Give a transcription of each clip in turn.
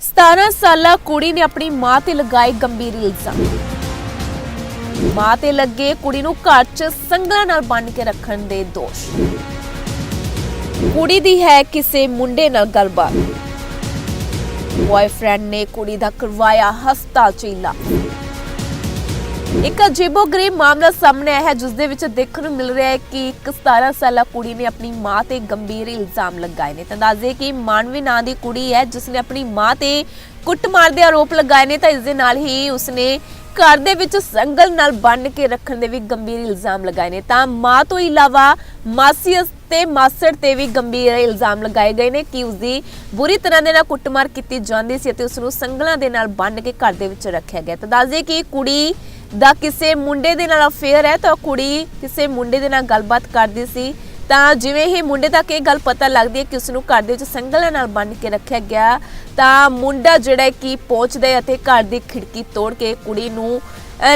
17 ਸਾਲਾ ਕੁੜੀ ਨੇ ਆਪਣੀ ਮਾਂ ਤੇ ਲਗਾਏ ਗੰਭੀਰ ਇਲਜ਼ਾਮ। ਮਾਂ ਤੇ ਲੱਗੇ ਕੁੜੀ ਨੂੰ ਘਰ 'ਚ ਸੰਗਲਾਂ ਨਾਲ ਬੰਨ ਕੇ ਰੱਖਣ ਦੇ ਦੋਸ਼। ਕੁੜੀ ਦੀ ਹੈ ਕਿਸੇ ਮੁੰਡੇ ਨਾਲ ਗੱਲਬਾਤ। ਬॉयਫ੍ਰੈਂਡ ਨੇ ਕੁੜੀ ਦਾ ਕਰਵਾਇਆ ਹਸਪਤਾਲ 'ਚ ਇਲਾਜ। ਇੱਕ ਅਜੀਬੋ-ਗਰੀਬ ਮਾਮਲਾ ਸਾਹਮਣੇ ਆਇਆ ਹੈ, ਜਿਸ ਦੇ ਵਿੱਚ ਦੇਖਣ ਨੂੰ ਮਿਲ ਰਿਹਾ ਹੈ ਕਿ ਇੱਕ 17 ਸਾਲਾ ਕੁੜੀ ਨੇ ਆਪਣੀ ਮਾਂ ਤੇ ਗੰਭੀਰ ਇਲਜ਼ਾਮ ਲਗਾਏ ਨੇ। ਤਾਂ ਦੱਸਦੇ ਕਿ ਮਾਨਵੀ ਨਾਂ ਦੀ ਕੁੜੀ ਹੈ, ਜਿਸ ਨੇ ਆਪਣੀ ਮਾਂ ਤੇ ਕੁੱਟਮਾਰ ਦੇ ਆਰੋਪ ਲਗਾਏ ਨੇ, ਤਾਂ ਇਸ ਦੇ ਨਾਲ ਹੀ ਉਸਨੇ ਘਰ ਦੇ ਵਿੱਚ ਸੰਗਲ ਨਾਲ ਬੰਨ੍ਹ ਕੇ ਰੱਖਣ ਦੇ ਵੀ ਗੰਭੀਰ ਇਲਜ਼ਾਮ ਲਗਾਏ ਨੇ। ਤਾਂ ਮਾਂ ਤੋਂ ਇਲਾਵਾ ਮਾਸੀ ਤੇ ਮਾਸੜ ਤੇ ਵੀ ਗੰਭੀਰ ਇਲਜ਼ਾਮ ਲਗਾਏ ਗਏ ਨੇ ਕਿ ਉਸਦੀ ਬੁਰੀ ਤਰ੍ਹਾਂ ਦੇ ਨਾਲ ਕੁੱਟਮਾਰ ਕੀਤੀ ਜਾਂਦੀ ਸੀ ਅਤੇ ਉਸ ਨੂੰ ਸੰਗਲਾਂ ਦੇ ਨਾਲ ਬੰਨ ਕੇ ਘਰ ਦੇ ਵਿੱਚ ਰੱਖਿਆ ਗਿਆ। ਤਾਂ ਦੱਸਦੇ ਕਿ ਕੁੜੀ ਦਾ ਕਿਸੇ ਮੁੰਡੇ ਦੇ ਨਾਲ ਅਫੇਅਰ ਹੈ ਤਾਂ ਕੁੜੀ ਕਿਸੇ ਮੁੰਡੇ ਦੇ ਨਾਲ ਗੱਲਬਾਤ ਕਰਦੀ ਸੀ, ਤਾਂ ਜਿਵੇਂ ਹੀ ਮੁੰਡੇ ਤੱਕ ਇਹ ਗੱਲ ਪਤਾ ਲੱਗਦੀ ਹੈ ਕਿ ਉਸ ਨੂੰ ਘਰ ਦੇ ਵਿੱਚ ਸੰਗਲਾਂ ਨਾਲ ਬੰਨ੍ਹ ਕੇ ਰੱਖਿਆ ਗਿਆ, ਤਾਂ ਮੁੰਡਾ ਜਿਹੜਾ ਕਿ ਪਹੁੰਚਦਾ ਹੈ ਅਤੇ ਘਰ ਦੀ ਖਿੜਕੀ ਤੋੜ ਕੇ ਕੁੜੀ ਨੂੰ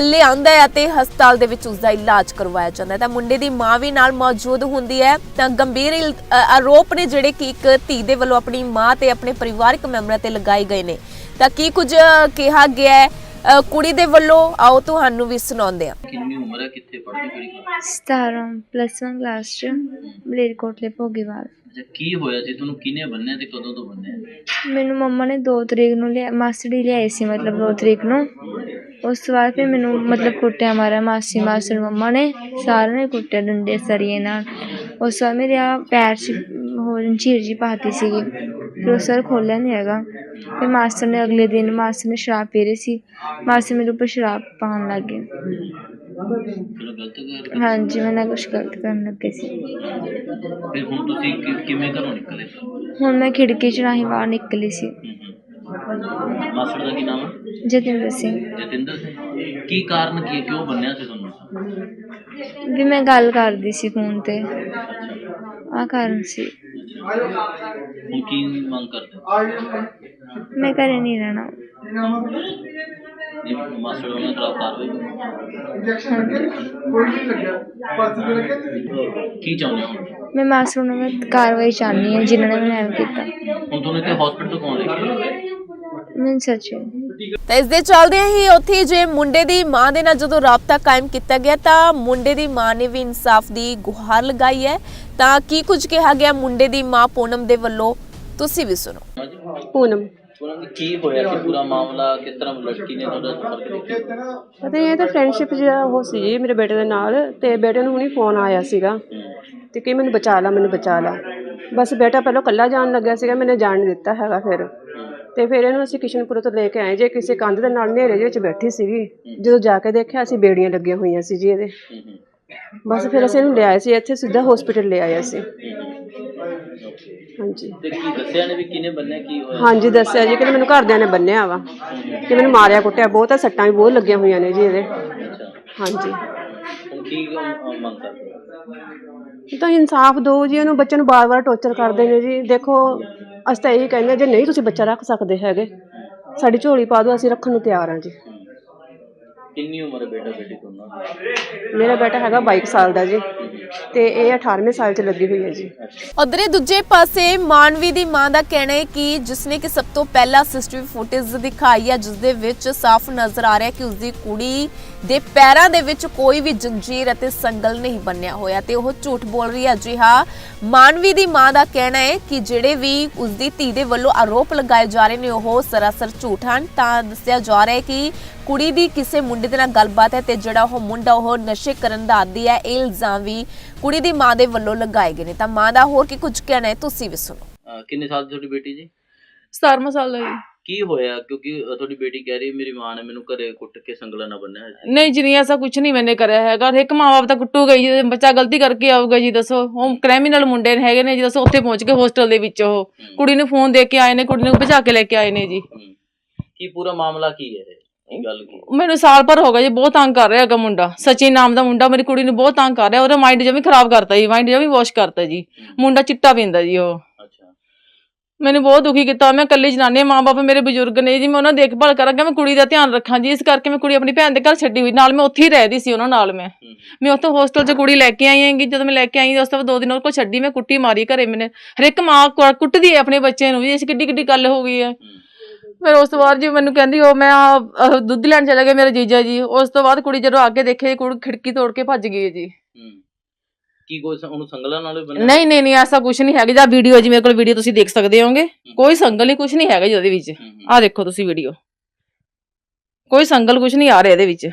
ਲਿਆਉਂਦਾ ਹੈ ਅਤੇ ਹਸਪਤਾਲ ਦੇ ਵਿੱਚ ਉਸ ਦਾ ਇਲਾਜ ਕਰਵਾਇਆ ਜਾਂਦਾ ਹੈ। ਤਾਂ ਮੁੰਡੇ ਦੀ ਮਾਂ ਵੀ ਨਾਲ ਮੌਜੂਦ ਹੁੰਦੀ ਹੈ। ਤਾਂ ਗੰਭੀਰ ਆਰੋਪ ਨੇ ਜਿਹੜੇ ਕਿ ਇੱਕ ਧੀ ਦੇ ਵੱਲੋਂ ਆਪਣੀ ਮਾਂ ਤੇ ਆਪਣੇ ਪਰਿਵਾਰਕ ਮੈਂਬਰਾਂ ਤੇ ਲਗਾਏ ਗਏ ਨੇ। ਤਾਂ ਕੀ ਕੁਝ ਕਿਹਾ ਗਿਆ ਹੈ? ਅ, ਕੁੜੀ ਦੇ ਵੱਲੋਂ ਆਓ ਤੁਹਾਨੂੰ ਵੀ ਸੁਣਾਉਂਦੇ ਹਾਂ। ਕਿੰਨੀ ਉਮਰ ਹੈ? ਕਿੱਥੇ ਪੜ੍ਹਦੀ ਕਿਹੜੀ ਕਲਾਸ 17 ਪਲੱਸ 1 ਕਲਾਸ ਚ ਮਲੇਰਕੋਟਲੇ ਭੋਗੀਵਾਲ। ਅੱਛਾ ਕੀ ਹੋਇਆ ਸੀ? ਤੁਹਾਨੂੰ ਕਿਹਨੇ ਬੰਨਿਆ ਤੇ ਕਦੋਂ ਤੋਂ ਬੰਨਿਆ? ਮੈਨੂੰ ਮੰਮਾ ਨੇ 2 ਤਰੀਕ ਨੂੰ ਲਿਆ ਮਾਸੜੀ ਲਿਆਈ ਸੀ ਮਤਲਬ 2 ਤਰੀਕ ਨੂੰ। ਉਸ ਤੋਂ ਬਾਅਦ ਫਿਰ ਮੈਨੂੰ ਮਤਲਬ ਕੁੱਟਿਆ ਮਾਰਿਆ ਮਾਸੀ ਮਾਸੜ ਮੰਮਾ ਨੇ ਸਾਰਿਆਂ ਨੇ ਕੁੱਟਿਆ ਡੰਡੇ ਸਰੀਏ ਨਾਲ। ਉਸ ਤੋਂ ਬਾਅਦ ਮੇਰੇ ਆ ਪੈਰ 'ਚ ਹੋਰ ਝੀਰ ਜੀ ਪਾਤੀ ਸੀਗੀ। ਫਿਰ ਉਹ ਸਰ ਖੋਲ੍ਹਿਆ ਨਹੀਂ ਹੈਗਾ ਫਿਰ ਮਾਸਟਰ ਨੇ ਅਗਲੇ ਦਿਨ ਮਾਸਟਰ ਨੇ ਸ਼ਰਾਬ ਪੀ ਰਹੀ ਸੀ। ਮਾਸਟਰ ਮੇਰੇ ਉੱਪਰ ਸ਼ਰਾਬ ਪਾਉਣ ਲੱਗ ਗਏ। ਚਲੋ ਗਲਤ ਗੱਲ ਹਾਂਜੀ ਮੈਂ ਨਾ ਕੁਛ ਗਲਤ ਕਰਨ ਲੱਗੇ ਸੀ। ਫਿਰ ਹੁਣ ਤੁਸੀਂ ਕਿ- ਕਿਵੇਂ ਘਰੋਂ ਨਿਕਲੇ? ਹੁਣ ਮੈਂ ਖਿੜਕੀ 'ਚ ਰਾਹੀਂ ਬਾਹਰ ਨਿਕਲੀ ਸੀ। ਮਾਸੜ ਦਾ ਕੀ ਨਾਮ ਹੈ ਜਤਿੰਦਰ ਸਿੰਘ। ਜਤਿੰਦਰ ਸਿੰਘ। ਕੀ ਕਾਰਨ ਕੀ ਹੈ? ਕਿਉਂ ਬੰਨਿਆ ਸੀ ਤੁਹਾਨੂੰ? ਵੀ ਮੈਂ ਗੱਲ ਕਰਦੀ ਸੀ ਫੋਨ ਤੇ। ਆ ਕਾਰਨ ਸੀ। ਹੁਣ ਕੀ ਮੰਗ ਕਰਦੇ ਮੈਂ ਘਰੇ ਨਹੀਂ ਰਹਿਣਾ ਜੇ ਮਾਸੜ ਉਹਨਾਂ ਖਿਲਾਫ ਕਾਰਵਾਈ ਕਰੋ। ਹਾਂਜੀ ਕੀ ਚਾਹੁੰਦੇ ਹੋ ਹੁਣ? ਮੈਂ ਮਾਸਟਰ ਨੂੰ ਮੈਂ ਕਾਰਵਾਈ ਚਾਹਨੀ ਹਾਂ ਜਿਨ੍ਹਾਂ ਨੇ ਮੈਨੂੰ ਐਵੇਂ ਕੀਤਾ ਹੁਣ ਤੁਹਾਨੂੰ ਇੱਥੇ ਹਸਪੀਟਲ ਤੋਂ ਕੌਣ ਲੈ ਕੇ ਆਇਆ? ਮੈਂ ਸੱਚੇ ਤਾਂ ਇਸ ਦੇ ਚੱਲਦਿਆਂ ਹੀ ਉੱਥੇ ਜੇ ਮੁੰਡੇ ਦੀ ਮਾਂ ਦੇ ਨਾਲ ਜਦੋਂ ਰਾਬਤਾ ਕਾਇਮ ਕੀਤਾ ਗਿਆ ਤਾਂ ਮੁੰਡੇ ਦੀ ਮਾਂ ਨੇ ਵੀ ਇਨਸਾਫ ਦੀ ਗੁਹਾਰ ਲਗਾਈ ਹੈ। ਤਾਂ ਕੀ ਕੁਝ ਕਿਹਾ ਗਿਆ ਮੁੰਡੇ ਦੀ ਮਾਂ ਪੂਨਮ ਦੇ ਵੱਲੋਂ? ਤੁਸੀਂ ਵੀ ਸੁਣੋ। ਪੂਨਮ। ਦੀ ਕੀ ਹੋਇਆ ਸੀ ਪੂਰਾ ਮਾਮਲਾ ਕਿਸ ਤਰ੍ਹਾਂ ਲੜਕੀ ਨੇ ਤੁਹਾਡਾ ਸੰਪਰਕ ਕੀਤਾ? ਪਤਾ ਇਹ ਤਾਂ ਫਰੈਂਡਸ਼ਿਪ ਜਿਹੜਾ ਉਹ ਸੀ ਜੀ ਮੇਰੇ ਬੇਟੇ ਦੇ ਨਾਲ ਤੇ ਬੇਟੇ ਨੂੰ ਹੁਣੀ ਫੋਨ ਆਇਆ ਸੀਗਾ ਤੇ ਕਿ ਮੈਨੂੰ ਬਚਾ ਲਾ ਮੈਨੂੰ ਬਚਾ ਲਾ। ਬਸ ਬੇਟਾ ਪਹਿਲਾਂ ਕੱਲਾ ਜਾਣ ਲੱਗਿਆ ਸੀਗਾ ਮੈਨੇ ਜਾਣ ਨਹੀਂ ਦਿੱਤਾ ਹੈਗਾ ਫਿਰ। ਤੇ ਫਿਰ ਇਹਨੂੰ ਅਸੀਂ ਕਿਸ਼ਨਪੁਰ ਤੋਂ ਲੈ ਕੇ ਆਏ। ਜੇ ਕਿਸੇ ਕੰਧ ਦੇ ਨਾਲ ਹਨੇਰੇ ਦੇ ਵਿੱਚ ਬੈਠੀ ਸੀਗੀ ਜਦੋਂ ਜਾ ਕੇ ਦੇਖਿਆ ਅਸੀਂ ਬੇੜੀਆਂ ਲੱਗੀਆਂ ਹੋਈਆਂ ਸੀ ਜੀ ਇਹਦੇ। ਬਸ ਫਿਰ ਅਸੀਂ ਇਹਨੂੰ ਲਿਆਏ ਸੀ ਇੱਥੇ ਸਿੱਧਾ ਹਸਪੀਟਲ ਲੈ ਆਏ ਅਸੀਂ। ਹਾਂਜੀ। ਤੇ ਕੀ ਦੱਸਿਆ ਨੇ ਵੀ ਕਿਹਨੇ ਬੰਨਿਆ ਕੀ ਹੋਇਆ? ਹਾਂਜੀ ਦੱਸਿਆ ਜੀ ਕਿ ਮੈਨੂੰ ਘਰਦਿਆਂ ਨੇ ਬੰਨਿਆ ਵਾ। ਕਿ ਮੈਨੂੰ ਮਾਰਿਆ ਕੁੱਟਿਆ ਬਹੁਤ ਆ ਸੱਟਾਂ ਵੀ ਬਹੁਤ ਲੱਗੀਆਂ ਹੋਈਆਂ ਨੇ ਜੀ ਇਹਦੇ। ਹਾਂਜੀ। ਹੁਣ ਕੀ ਅਮ, ਮੰਗ ਕਰਦੇ ਹੋ? ਇਹ ਤਾਂ ਇਨਸਾਫ ਦਿਓ ਜੀ ਇਹਨੂੰ ਬੱਚੇ ਨੂੰ ਬਾਰ-ਬਾਰ ਟੌਰਚਰ ਕਰਦੇ ਨੇ ਜੀ। ਦੇਖੋ ਅਸੀਂ ਤਾਂ ਇਹੀ ਕਹਿੰਦੇ ਹਾਂ, ਜੇ ਨਹੀਂ ਤੁਸੀਂ ਬੱਚਾ ਰੱਖ ਸਕਦੇ ਹੈਗੇ ਸਾਡੀ ਝੋਲੀ ਪਾ ਦਿਓ ਅਸੀਂ ਰੱਖਣ ਨੂੰ ਤਿਆਰ ਹਾਂ ਜੀ। ਕਿੰਨੀ ਉਮਰ ਹੈ ਬੇਟਾ ਬੇਟੀ ਦੋਨਾਂ ਦੀ? ਮੇਰਾ ਬੇਟਾ ਹੈਗਾ 22 ਸਾਲ ਦਾ ਜੀ ਤੇ ਇਹ 18ਵੇਂ ਸਾਲ 'ਚ ਲੱਗੀ ਹੋਈ ਹੈ ਜੀ। ਉਧਰੇ ਦੂਜੇ ਪਾਸੇ ਮਾਨਵੀ ਦੀ ਮਾਂ ਦਾ ਕਹਿਣਾ ਹੈ ਕਿ ਜਿਸਨੇ ਕਿ ਸਭ ਤੋਂ ਪਹਿਲਾਂ ਸਿਸਟਮ ਫੁਟੇਜ ਦਿਖਾਈ ਹੈ ਜਿਸ ਦੇ ਵਿੱਚ ਸਾਫ਼ ਨਜ਼ਰ ਆ ਰਿਹਾ ਹੈ ਕਿ ਉਸਦੀ ਕੁੜੀ ਦੇ ਪੈਰਾਂ ਦੇ ਵਿੱਚ ਕੋਈ ਵੀ ਜੰਜੀਰ ਅਤੇ ਸੰਗਲ ਨਹੀਂ ਬੰਨਿਆ ਹੋਇਆ ਤੇ ਉਹ ਝੂਠ ਬੋਲ ਰਹੀ ਹੈ। ਜੀ ਹਾਂ ਮਾਨਵੀ ਦੀ ਮਾਂ ਦਾ ਕਹਿਣਾ ਹੈ ਕਿ ਜਿਹੜੇ ਵੀ ਉਸਦੀ ਧੀ ਦੇ ਵੱਲੋਂ ਆਰੋਪ ਲਗਾਏ ਜਾ ਰਹੇ ਨੇ ਉਹ ਸਰਾਸਰ ਝੂਠ ਹਨ। ਤਾਂ ਦੱਸਿਆ ਜਾ ਰਿਹਾ ਹੈ ਕਿ ਕੁੜੀ ਦੀ ਕਿਸੇ ਮੁੰਡੇ ਦੇ ਨਾਲ ਗੱਲਬਾਤ ਹੈ ਤੇ ਜਿਹੜਾ ਉਹ ਮੁੰਡਾ ਉਹ ਨਸ਼ੇ ਕਰਨ ਦਾ ਆਦੀ ਹੈ ਇਹ ਇਲਜ਼ਾਮ ਵੀ ਕੁੜੀ ਦੀ ਮਾਂ ਦੇ ਵੱਲੋਂ ਲਗਾਏ ਗਏ ਨੇ। ਤਾਂ ਮਾਂ ਦਾ ਹੋਰ ਕੀ ਕੁਝ ਕਹਿਣਾ ਹੈ ਤੁਸੀਂ ਵੀ ਸੁਣੋ। ਅਹ, ਕਿੰਨੇ ਸਾਲ ਦੀ ਤੁਹਾਡੀ ਬੇਟੀ ਜੀ? 17 ਸਾਲ ਦਾ ਜੀ। ਕੀ ਹੋਇਆ? ਕਿਉਂਕਿ ਅਹ, ਤੁਹਾਡੀ ਬੇਟੀ ਕਹਿ ਰਹੀ ਹੈ, ਮੇਰੀ ਮਾਂ ਨੇ ਮੈਨੂੰ ਘਰੇ ਕੁੱਟ ਕੇ ਸੰਗਲਾ ਨਾ ਬੰਨਿਆ ਨਹੀਂ ਜੀ ਨਹੀਂ ਐਸਾ ਕੁਝ ਨਹੀਂ ਮੈਨੇ ਕਰਿਆ ਹੈਗਾ। ਇੱਕ ਮਾਂ-ਬਾਪ ਤਾਂ ਕੁੱਟੂਗਾ ਹੀ ਜੇ ਬੱਚਾ ਗਲਤੀ ਕਰਕੇ ਆਊਗਾ ਜੀ ਦੱਸੋ। ਉਹ ਕ੍ਰਿਮੀਨਲ ਮੁੰਡੇ ਨੇ ਹੈਗੇ ਨੇ ਜੀ ਦੱਸੋ ਉੱਥੇ ਪਹੁੰਚ ਕੇ ਹੋਸਟਲ ਦੇ ਵਿੱਚ ਉਹ। ਕੁੜੀ ਨੂੰ ਫੋਨ ਦੇ ਕੇ ਆਏ ਨੇ ਕੁੜੀ ਨੂੰ ਭਜਾ ਕੇ ਲੈ ਕੇ ਆਏ ਨੇ ਜੀ। ਕੀ ਪੂਰਾ ਮਾਮਲਾ ਕੀ ਹੈ ਇਹ? ਗੱਲ ਕੀ ਮੈਨੂੰ ਸਾਲ ਭਰ ਹੋ ਗਿਆ ਜੀ ਬਹੁਤ ਤੰਗ ਕਰ ਰਿਹਾ ਹੈਗਾ ਮੁੰਡਾ। ਸਚਿਨ ਨਾਮ ਦਾ ਮੁੰਡਾ ਮੇਰੀ ਕੁੜੀ ਨੂੰ ਬਹੁਤ ਤੰਗ ਕਰ ਰਿਹਾ ਉਹਦਾ ਮਾਈਂਡ ਜਮੀ ਖਰਾਬ ਕਰਤਾ ਜੀ ਮਾਈਂਡ ਜਮੀ ਵਾਸ਼ ਕਰਤਾ ਜੀ। ਮੁੰਡਾ ਚਿੱਟਾ ਪੀਂਦਾ ਜੀ ਉਹ। ਅੱਛਾ। ਮੈਨੂੰ ਬਹੁਤ ਦੁਖੀ ਕੀਤਾ ਮੈਂ ਇਕੱਲੀ ਜਨਾਨੀ ਹਾਂ, ਮਾਂ-ਬਾਪ ਮੇਰੇ ਬਜ਼ੁਰਗ ਨੇ ਜੀ ਮੈਂ ਉਹਨਾਂ ਦੀ ਦੇਖਭਾਲ ਕਰਾਂਗਾ ਮੈਂ ਕੁੜੀ ਦਾ ਧਿਆਨ ਰੱਖਾਂ ਜੀ ਇਸ ਕਰਕੇ ਮੈਂ ਕੁੜੀ ਆਪਣੀ ਭੈਣ ਦੇ ਘਰ ਛੱਡੀ ਹੋਈ ਨਾਲ ਮੈਂ ਉੱਥੇ ਹੀ ਰਹਿਦੀ ਸੀ ਉਹਨਾਂ ਨਾਲ ਮੈਂ। ਮੈਂ ਉੱਥੋਂ ਹੋਸਟਲ 'ਚ ਕੁੜੀ ਲੈ ਕੇ ਆਈ ਹੈਗੀ ਜਦੋਂ ਮੈਂ ਲੈ ਕੇ ਆਈ ਉਸ ਤੋਂ ਬਾਅਦ ਦੋ ਦਿਨ ਉਹ ਕੋਲ ਛੱਡੀ ਮੈਂ ਕੁੱਟੀ ਮਾਰੀ ਘਰੇ ਮੈਨੇ ਹਰ ਇੱਕ ਮਾਂ ਕੁੱਟਦੀ ਹੈ ਆਪਣੇ ਬੱਚੇ ਨੂੰ ਵੀ ਇਸ ਕਿੱਡੀ ਕਿੱਡੀ ਗੱਲ ਹੋ ਗਈ ਹੂੰ। ਫਿਰ ਉਸ ਤੋਂ ਬਾਅਦ ਜੀ ਮੈਨੂੰ ਕਹਿੰਦੀ ਉਹ ਮੈਂ ਆਹ, ਆਹ, ਦੁੱਧ ਲੈਣ ਚਲਾ ਗਿਆ ਮੇਰੇ ਜੀਜਾ ਜੀ। ਉਸ ਤੋਂ ਬਾਅਦ ਕੁੜੀ ਜਦੋਂ ਅੱਗੇ ਦੇਖੇ ਕੁੜੀ ਖਿੜਕੀ ਤੋੜ ਕੇ ਭੱਜ ਗਈ ਹੈ ਜੀ। ਹੂੰ। ਕੀ ਕੋਈ ਸ- ਉਹਨੂੰ ਸੰਗਲਾਂ ਨਾਲ ਵੀ ਬੰਨਿਆ? ਨਹੀਂ ਨਹੀਂ ਨਹੀਂ ਐਸਾ ਕੁਝ ਨਹੀਂ ਹੈਗਾ ਜਾਂ। ਵੀਡੀਓ ਜੀ ਮੇਰੇ ਕੋਲ ਵੀਡੀਓ ਤੁਸੀਂ ਦੇਖ ਸਕਦੇ ਹੋਗੇ ਕੋਈ ਸੰਗਲ ਨਹੀਂ ਕੁਝ ਨਹੀਂ ਹੈਗਾ ਜੀ ਉਹਦੇ ਵਿੱਚ। ਹੂੰ, ਹੂੰ। ਆਹ ਦੇਖੋ ਤੁਸੀਂ ਵੀਡੀਓ ਕੋਈ ਸੰਗਲ ਕੁਝ ਨਹੀਂ ਆ ਰਿਹਾ ਇਹਦੇ ਵਿੱਚ।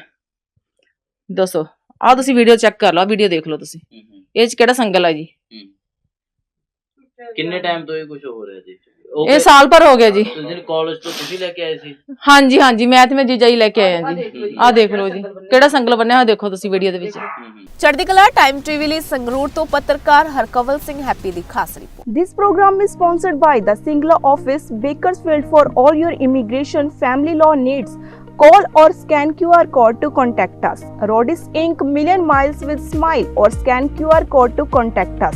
ਦੱਸੋ। ਆਹ ਤੁਸੀਂ ਵੀਡੀਓ ਚੈੱਕ ਕਰ ਲਓ ਵੀਡੀਓ ਦੇਖ ਲਓ ਤੁਸੀਂ। ਹੂੰ, ਹੂੰ, ਇਹ ਚ ਕਿਹੜਾ ਸੰਗਲ ਆ ਜੀ। ਕਿੰਨੇ ਟਾਈਮ ਤੋਂ ਇਹ ਕੁਝ ਹੋ ਰਿਹਾ ਜੀ? ਉਹ ਇਹ ਸਾਲ ਭਰ ਹੋ ਗਿਆ ਜੀ ਤੁਸੀਂ ਕਾਲਜ ਤੋਂ ਤੁਸੀਂ ਲੈ ਕੇ ਆਏ ਸੀ ਹਾਂਜੀ ਹਾਂਜੀ ਮੈਂ ਤੇ ਮੈਂ ਜੀਜਾ ਹੀ ਲੈ ਕੇ ਆਇਆ ਜੀ ਆਹ ਦੇਖ ਲਓ ਜੀ ਕਿਹੜਾ ਸੰਗਲ ਬੰਨਿਆ ਹੋਇਆ ਦੇਖੋ ਤੁਸੀਂ ਵੀਡੀਓ ਦੇ ਵਿੱਚ। ਚੜ੍ਹਦੀ ਕਲਾ ਟਾਈਮ ਟੀਵੀ ਲਈ ਸੰਗਰੂਰ ਤੋਂ ਪੱਤਰਕਾਰ ਹਰਕਵਲ ਸਿੰਘ ਹੈਪੀ ਦੀ ਖਾਸ report This program is sponsored by the Singla office, Bakersfield for all your immigration family law needs. Call or scan QR code to contact us. Rodis Inc. Million Miles with Smile or scan QR code to contact us.